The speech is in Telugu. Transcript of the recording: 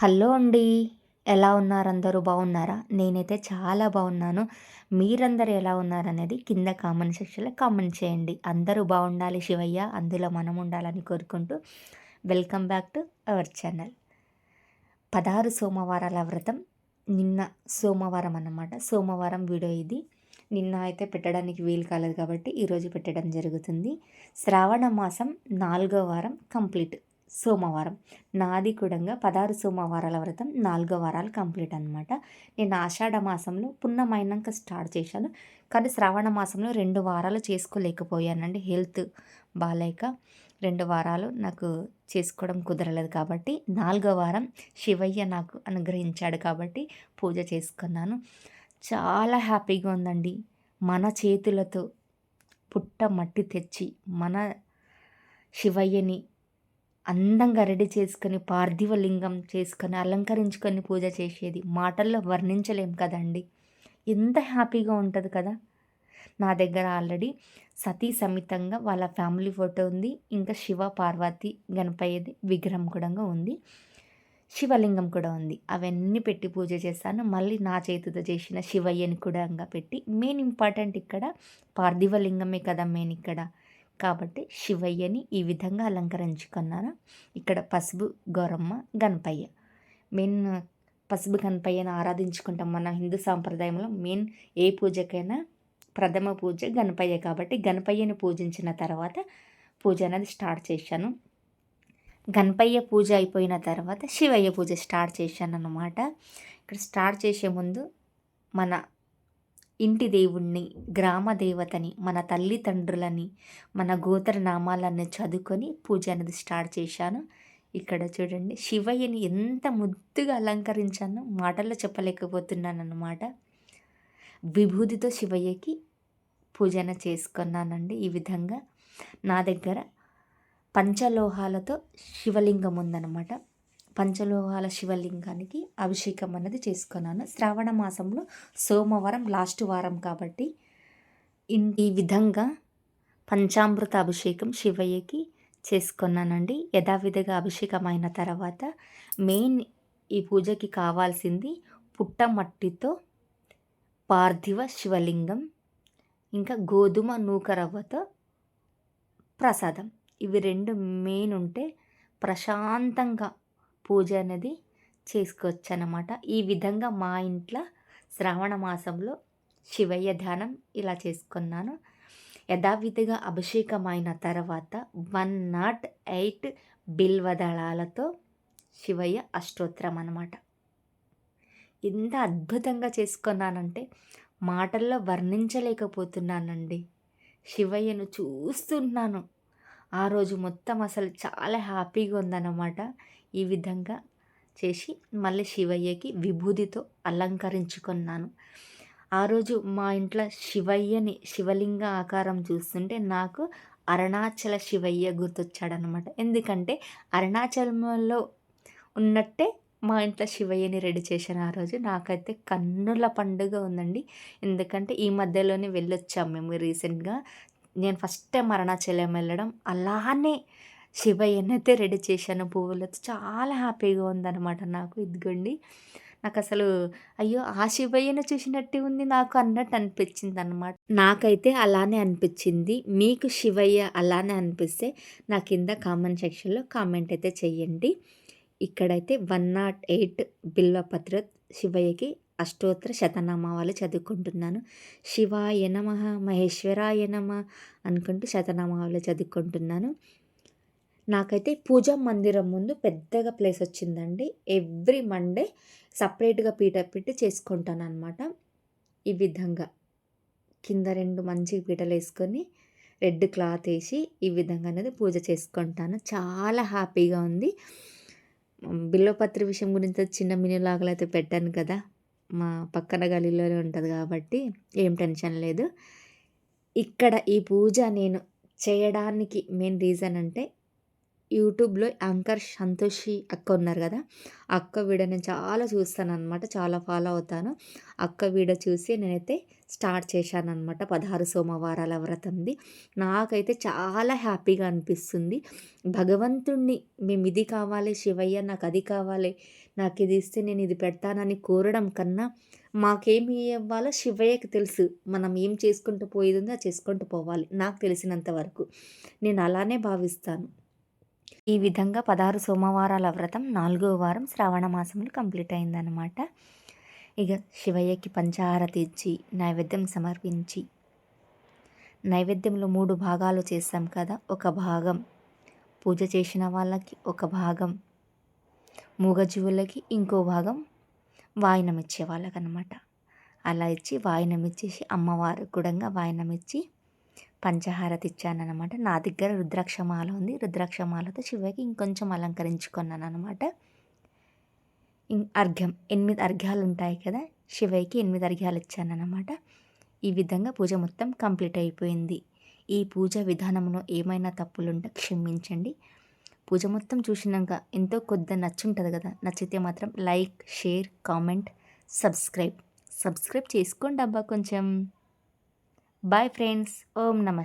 హలో అండి. ఎలా ఉన్నారు అందరూ? బాగున్నారా? నేనైతే చాలా బాగున్నాను. మీరందరూ ఎలా ఉన్నారనేది కింద కామెంట్ సెక్షన్లో కామెంట్ చేయండి. అందరూ బాగుండాలి శివయ్య. అందులో మనం ఉండాలని కోరుకుంటూ welcome back to our channel. పదహారు సోమవారాల వ్రతం నిన్న సోమవారం అన్నమాట. సోమవారం వీడియో ఇది. నిన్న అయితే పెట్టడానికి వీలు కాలేదు కాబట్టి ఈరోజు పెట్టడం జరుగుతుంది. శ్రావణ మాసం నాలుగో వారం కంప్లీట్. సోమవారం. నాది కూడంగా పదహారు సోమవారాల వ్రతం నాలుగో వారాలు కంప్లీట్ అనమాట నేను ఆషాఢ మాసంలో పున్నమైనాక స్టార్ట్ చేశాను. కానీ శ్రావణ మాసంలో రెండు వారాలు చేసుకోలేకపోయానండి హెల్త్ బాగాలేక రెండు వారాలు నాకు చేసుకోవడం కుదరలేదు కాబట్టి నాలుగో వారం శివయ్య నాకు అనుగ్రహించాడు కాబట్టి పూజ చేసుకున్నాను. చాలా హ్యాపీగా ఉందండి. మన చేతులతో పుట్ట మట్టి తెచ్చి మన శివయ్యని అందంగా రెడీ చేసుకొని పార్థివ లింగం చేసుకొని అలంకరించుకొని పూజ చేసేది. మాటల్లో వర్ణించలేం కదండి. ఎంత హ్యాపీగా ఉంటుంది కదా. నా దగ్గర ఆల్రెడీ సతీ సమితంగా వాళ్ళ ఫ్యామిలీ ఫోటో ఉంది. ఇంకా శివ పార్వతి గణపయ్యది విగ్రహం కూడా ఉంది. శివలింగం కూడా ఉంది. అవన్నీ పెట్టి పూజ చేస్తాను. మళ్ళీ నా చేతితో చేసిన శివయ్యని కూడా పెట్టి మెయిన్ ఇంపార్టెంట్ ఇక్కడ పార్థివ లింగమే కదా మెయిన్ ఇక్కడ. కాబట్టి శివయ్యని ఈ విధంగా అలంకరించుకున్నాను. ఇక్కడ పసుపు గౌరమ్మ గణపయ్య. మెయిన్ పసుపు గణపయ్యను ఆరాధించుకుంటాం మన హిందూ సాంప్రదాయంలో. మెయిన్ ఏ పూజకైనా ప్రథమ పూజ గణపయ్య కాబట్టి గణపయ్యని పూజించిన తర్వాత పూజ అనేది స్టార్ట్ చేశాను. గణపయ్య పూజ అయిపోయిన తర్వాత శివయ్య పూజ స్టార్ట్ చేశాను అన్నమాట ఇక్కడ స్టార్ట్ చేసే ముందు మన ఇంటి దేవుణ్ణి గ్రామ దేవతని మన తల్లిదండ్రులని మన గోత్ర చదువుకొని పూజ అనేది స్టార్ట్ చేశాను. ఇక్కడ చూడండి శివయ్యని ఎంత ముద్దుగా అలంకరించానో మాటల్లో చెప్పలేకపోతున్నాను అన్నమాట విభూతితో శివయ్యకి పూజన చేసుకున్నానండి ఈ విధంగా. నా దగ్గర పంచలోహాలతో శివలింగం ఉందన్నమాట. పంచలోహాల శివలింగానికి అభిషేకం అన్నది చేసుకున్నాను. శ్రావణ మాసంలో సోమవారం లాస్ట్ వారం కాబట్టి ఈ విధంగా పంచామృత అభిషేకం శివయ్యకి చేసుకున్నానండి. యథావిధిగా అభిషేకం అయిన తర్వాత మెయిన్ ఈ పూజకి కావాల్సింది పుట్టమట్టితో పార్థివ శివలింగం ఇంకా గోధుమ నూకరవ్వతో ప్రసాదం. ఇవి రెండు మెయిన్ ఉంటే ప్రశాంతంగా పూజ అనేది చేసుకోవచ్చు అన్నమాట ఈ విధంగా మా ఇంట్లో శ్రావణ మాసంలో శివయ్య ధ్యానం ఇలా చేసుకున్నాను. యథావిధిగా అభిషేకమైన తర్వాత వన్ నాట్ ఎయిట్ బిల్వదళాలతో శివయ్య అష్టోత్తరం అనమాట ఎంత అద్భుతంగా చేసుకున్నానంటే మాటల్లో వర్ణించలేకపోతున్నానండి. శివయ్యను చూస్తున్నాను. ఆ రోజు మొత్తం అసలు చాలా హ్యాపీగా ఉందన్నమాట. ఈ విధంగా చేసి మళ్ళీ శివయ్యకి విభూతితో అలంకరించుకున్నాను. ఆ రోజు మా ఇంట్లో శివయ్యని శివలింగ ఆకారం చూస్తుంటే నాకు అరుణాచల శివయ్య గుర్తొచ్చాడనమాట ఎందుకంటే అరుణాచలంలో ఉన్నట్టే మా ఇంట్లో శివయ్యని రెడీ చేశాను ఆ రోజు. నాకైతే కన్నుల పండుగ ఉందండి. ఎందుకంటే ఈ మధ్యలోనే వెళ్ళొచ్చాము మేము రీసెంట్గా. నేను ఫస్ట్ టైం అరుణాచలం వెళ్ళడం. అలానే శివయ్యనైతే రెడీ చేశాను పువ్వులతో చాలా హ్యాపీగా ఉందన్నమాట నాకు ఇదిగోండి. నాకు అసలు అయ్యో ఆ శివయ్యను చూసినట్టు ఉంది నాకు అన్నట్టు అనిపించింది అనమాట నాకైతే అలానే అనిపించింది. మీకు శివయ్య అలానే అనిపిస్తే నా కింద కామెంట్ సెక్షన్లో కామెంట్ అయితే చేయండి ఇక్కడైతే వన్ నాట్ ఎయిట్ బిల్వపత్ర శివయ్యకి అష్టోత్తర శతనామావాలు చదువుకుంటున్నాను. శివాయ నమ మహేశ్వరాయ నమ అనుకుంటూ శతనామావాలు చదువుకుంటున్నాను. నాకైతే పూజా మందిరం ముందు పెద్దగా ప్లేస్ వచ్చిందండి. ఎవ్రీ మండే సపరేట్గా పీట పెట్టి చేసుకుంటాను అనమాట ఈ విధంగా కింద రెండు మంచి పీటలు వేసుకొని రెడ్ క్లాత్ వేసి ఈ విధంగా అనేది పూజ చేసుకుంటాను. చాలా హ్యాపీగా ఉంది. బిల్వపత్రి విషయం గురించి చిన్న మినిలాగలు అయితే పెట్టాను కదా. మా పక్కన గలీలోనే ఉంటుంది కాబట్టి ఏం టెన్షన్ లేదు. ఇక్కడ ఈ పూజ నేను చేయడానికి మెయిన్ రీజన్ అంటే యూట్యూబ్లో యాంకర్ సంతోషి అక్క ఉన్నారు కదా. అక్క వీడియో నేను చాలా చూస్తాను అనమాట చాలా ఫాలో అవుతాను. అక్క వీడియో చూసి నేనైతే స్టార్ట్ చేశాను అనమాట పదహారు సోమవారాల వ్రతంది. నాకైతే చాలా హ్యాపీగా అనిపిస్తుంది. భగవంతుణ్ణి మేము ఇది కావాలి శివయ్య నాకు అది కావాలి నాకు ఇది ఇస్తే నేను ఇది పెడతానని కోరడం కన్నా మాకేమి ఇవ్వాలో శివయ్యకి తెలుసు. మనం ఏం చేసుకుంటూ పోయేది ఉందో అది చేసుకుంటూ పోవాలి. నాకు తెలిసినంత వరకు. నేను అలానే భావిస్తాను. ఈ విధంగా పదహారు సోమవారాల వ్రతం నాలుగో వారం శ్రావణ మాసంలో కంప్లీట్ అయిందనమాట ఇక శివయ్యకి పంచాహారతి ఇచ్చి నైవేద్యం సమర్పించి నైవేద్యంలో మూడు భాగాలు చేస్తాం కదా. ఒక భాగం పూజ చేసిన వాళ్ళకి ఒక భాగం మూగజీవులకి ఇంకో భాగం వాయినం ఇచ్చే వాళ్ళకనమాట అలా ఇచ్చి వాయినం ఇచ్చేసి అమ్మవారు కూడా వాయినం ఇచ్చి పంచహారతి ఇచ్చానమాట నా దగ్గర రుద్రాక్షమాల ఉంది. రుద్రాక్షమాలతో శివకి ఇంకొంచెం అలంకరించుకున్నాను అనమాట అర్ఘ్యం. ఎనిమిది అర్ఘ్యాలు ఉంటాయి కదా? శివయ్యకి ఎనిమిది అర్ఘ్యాలు ఇచ్చానమాట ఈ విధంగా పూజ మొత్తం కంప్లీట్ అయిపోయింది. ఈ పూజ విధానంలో ఏమైనా తప్పులుంటే క్షమించండి. పూజ మొత్తం చూసినాక ఎంతో కొద్ది నచ్చుంటుంది కదా? నచ్చితే మాత్రం like share comment subscribe. Subscribe చేసుకోండి అబ్బా కొంచెం. బాయ్ ఫ్రెండ్స్ ఓం నమ